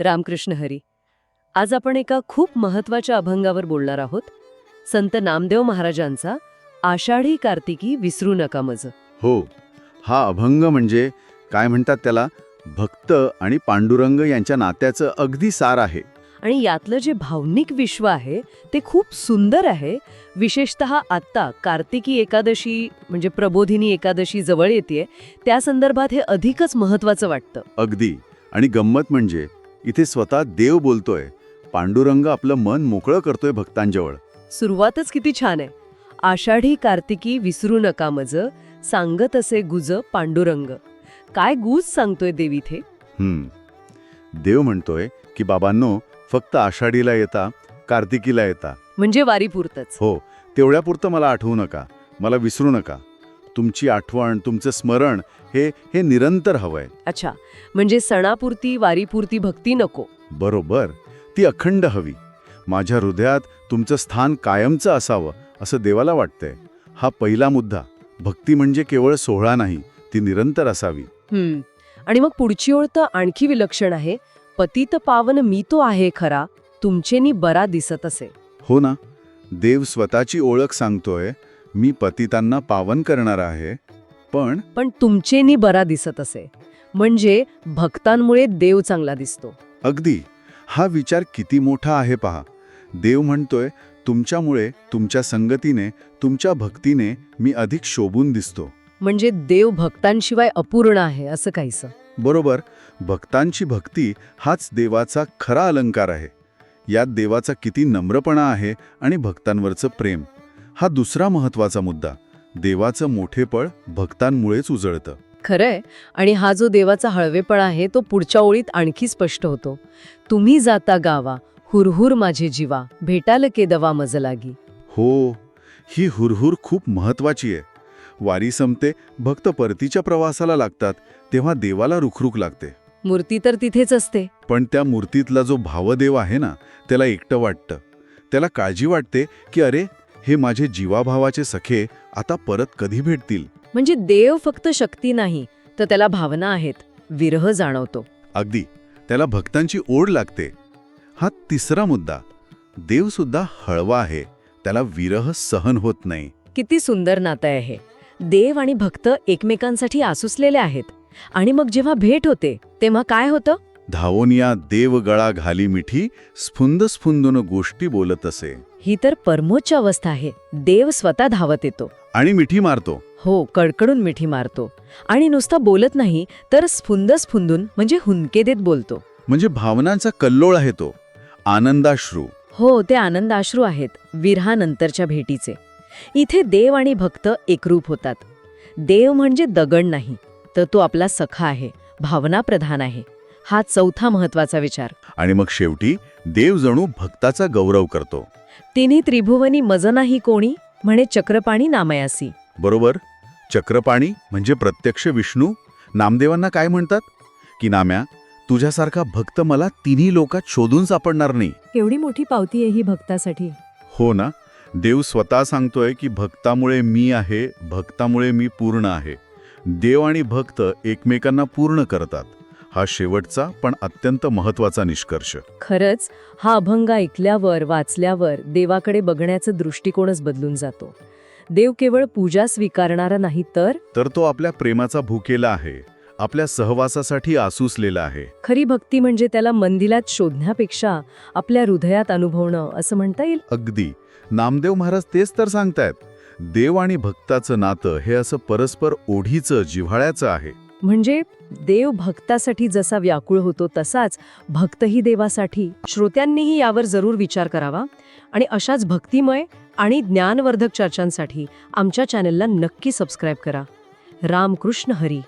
रामकृष्ण हरी. आज आपण एका खूप महत्त्वाच्या अभंगावर बोलणार आहोत. संत नामदेव महाराजांचा आषाढी कार्तिकी विसरू नका मज. हो हा अभंग म्हणजे काय म्हणतात त्याला? भक्त आणि पांडुरंग यांच्या नात्याचं अगदी सार आहे. आणि यातलं जे भावनिक विश्व आहे ते खूप सुंदर आहे. विशेषत आत्ता कार्तिकी एकादशी म्हणजे प्रबोधिनी एकादशी जवळ येते त्या संदर्भात हे अधिकच महत्वाचं वाटतं. अगदी. आणि गंमत म्हणजे इथे स्वतः देव बोलतोय. पांडुरंग आपलं मन मोकळं करतोय भक्तांजवळ. सुरुवातच किती छान आहे. आषाढी कार्तिकी विसरू नका मज सांगत असे गुज पांडुरंग. काय गुज सांगतोय देव इथे? हम्म. देव म्हणतोय की बाबांनो फक्त आषाढीला येता कार्तिकीला येता. म्हणजे वारीपुरतच. हो तेवढ्यापुरतं मला आठवू नका. मला विसरू नका. तुमची आठवण तुमचं स्मरण हे हे निरंतर हवंय. अच्छा. म्हणजे सणापुरती वारीपुरती भक्ती नको. बरोबर. ती अखंड हवी. माझ्या हृदयात तुमचं स्थान कायमचं असावं असं देवाला वाटतंय. हा पहिला मुद्दा. भक्ती म्हणजे केवळ सोहळा नाही ती निरंतर असावी. हम्म. आणि मग पुढची ओळ तर आणखी विलक्षण आहे. पतित पावन मी तो आहे खरा तुमचेनी बरा दिसत असे. हो ना. देव स्वतःची ओळख सांगतोय मी पतितांना पावन करणार आहे पण पण तुमचेनी बरा दिसत असे. म्हणजे भक्तांमुळे देव चांगला दिसतो. अगदी. हा विचार किती मोठा आहे पहा. देव म्हणतोय तुमच्यामुळे तुमच्या संगतीने तुमच्या भक्तीने मी अधिक शोभून दिसतो. म्हणजे देव भक्तांशिवाय अपूर्ण आहे असं काहीसं. बरोबर. भक्तांची भक्ती हाच देवाचा खरा अलंकार आहे. यात देवाचा किती नम्रपणा आहे आणि भक्तांवरचं प्रेम. हा दुसरा महत्त्वाचा मुद्दा देवाचं मोठेपळ भक्तांमुळेच उजळतं. खरंय. आणि हा जो देवाचा हळवेपणा आहे तो पुढच्या ओळीत आणखी स्पष्ट होतो. तुम्ही जाता गावा हुरहुर माझे जीवा भेटाल के दवा मज लागी हो ही हुरहुर खूप महत्वाची आहे. वारी संपते भक्त परतीच्या प्रवासाला लागतात तेव्हा देवाला रुखरुख लागते. मूर्ती तर तिथेच असते. पण त्या मूर्तीतला जो भावदेव आहे ना त्याला एकटं वाटतं. त्याला काळजी वाटते की अरे हे माझे जीवाभावाचे सखे आता परत कधी भेटतील? म्हणजे देव फक्त शक्ती नाही तर त्याला भावना आहेत विरह जाणवतो. अगदी. त्याला भक्तांची ओढ लागते. हा तिसरा मुद्दा. देव सुद्धा हळवा आहे. त्याला विरह सहन होत नाही. किती सुंदर नातं आहे देव आणि भक्त एकमेकांसाठी आसुसलेले आहेत. आणि मग जेव्हा भेट होते तेव्हा काय होतं? धावोनिया देव गळा घाली मिठी स्फुंद स्फुंदून गोष्टी बोलत असे. ही तर परमोच्च अवस्था आहे. देव स्वतः धावत येतो. आणि मिठी मारतो. हो कडकडून मिठी मारतो. आणि नुसता बोलत नाही तर स्फुंद स्फुंदून म्हणजे हुंदके देत बोलतो. म्हणजे भावनांचा कल्लोळ आहे तो. आनंदाश्रू. हो ते आनंदाश्रू आहेत विरहानंतरच्या भेटीचे. इथे देव आणि भक्त एकरूप होतात. देव म्हणजे दगड नाही तर तो आपला सखा आहे भावना प्रधान आहे. हा चौथा महत्त्वाचा विचार. आणि मग शेवटी देव जणू भक्ताचा गौरव करतो. तिन्ही त्रिभुवनी मज नाही कोणी म्हणे चक्रपाणी नामयासी. बरोबर? चक्रपाणी म्हणजे प्रत्यक्ष विष्णू? नामदेवांना काय म्हणतात? की नाम्या तुझ्यासारखा भक्त मला तिन्ही लोकात शोधून सापडणार नाही. एवढी मोठी पावती आहे ही भक्तासाठी. हो ना? देव स्वतः सांगतोय की भक्तामुळे मी आहे भक्तामुळे मी पूर्ण आहे. देव आणि भक्त एकमेकांना पूर्ण करतात. हा शेवटचा पण अत्यंत महत्त्वाचा निष्कर्ष. खरंच हा अभंग ऐकल्यावर वाचल्यावर देवाकडे बघण्याचं दृष्टिकोनच बदलून जातो. देव केवळ पूजा स्वीकारणारा नाही तर? तर तो आपल्या प्रेमाचा भुकेला आहे आपल्या सहवासासाठी आसूसलेला आहे. खरी भक्ती म्हणजे त्याला मंदिरात शोधण्यापेक्षा आपल्या हृदयात अनुभवणं असं म्हणता येईल? अगदी. नामदेव महाराज तेच तर सांगतायत. देव आणि भक्ताचं नातं हे असं परस्पर ओढीचं जिव्हाळ्याचं आहे. म्हणजे देव भक्तासाठी जसा व्याकुळ होतो तसाच भक्तही देवासाठी. श्रोत्यांनीही यावर जरूर विचार करावा आणि अशाच भक्तिमय आणि ज्ञानवर्धक चर्चांसाठी आमच्या चॅनलला नक्की सबस्क्राईब करा. रामकृष्ण हरी.